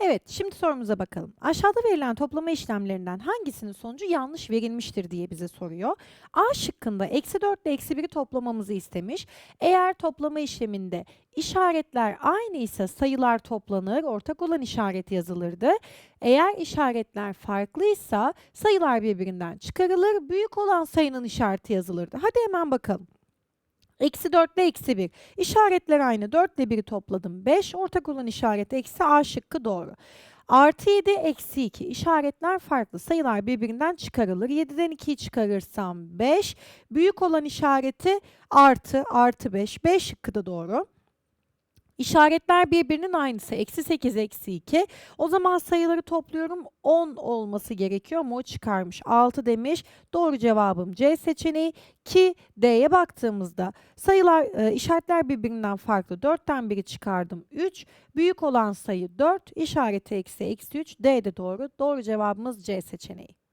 Evet, şimdi sorumuza bakalım. Aşağıda verilen toplama işlemlerinden hangisinin sonucu yanlış verilmiştir diye bize soruyor. A şıkkında eksi 4 ile eksi 1'i toplamamızı istemiş. Eğer toplama işleminde işaretler aynı ise sayılar toplanır, ortak olan işaret yazılırdı. Eğer işaretler farklıysa sayılar birbirinden çıkarılır, büyük olan sayının işareti yazılırdı. Hadi hemen bakalım. Eksi 4 ile eksi 1. İşaretler aynı. 4 ile 1'i topladım. 5. Ortak olan işaret eksi A şıkkı doğru. Artı 7, eksi 2. İşaretler farklı. Sayılar birbirinden çıkarılır. 7'den 2'yi çıkarırsam 5. Büyük olan işareti artı, artı 5. 5 şıkkı da doğru. İşaretler birbirinin aynısı. Eksi 8, eksi 2. O zaman sayıları topluyorum. 10 olması gerekiyor o çıkarmış. 6 demiş. Doğru cevabım C seçeneği. Ki D'ye baktığımızda sayılar, e, işaretler birbirinden farklı. 4'ten 1'i çıkardım. 3. Büyük olan sayı 4. İşareti eksi eksi 3. D de doğru. Doğru cevabımız C seçeneği.